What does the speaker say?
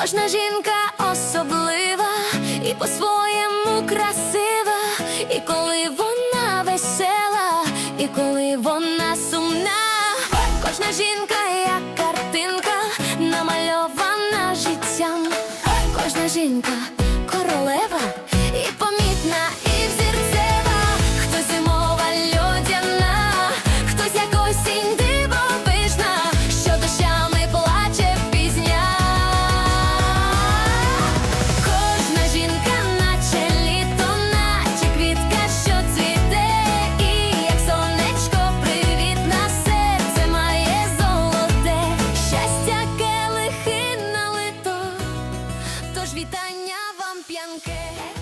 Кожна жінка особлива і по-своєму красива, і коли вона весела, і коли вона сумна, кожна жінка як картинка, намальована життям, кожна жінка. Вітання вам п'янке.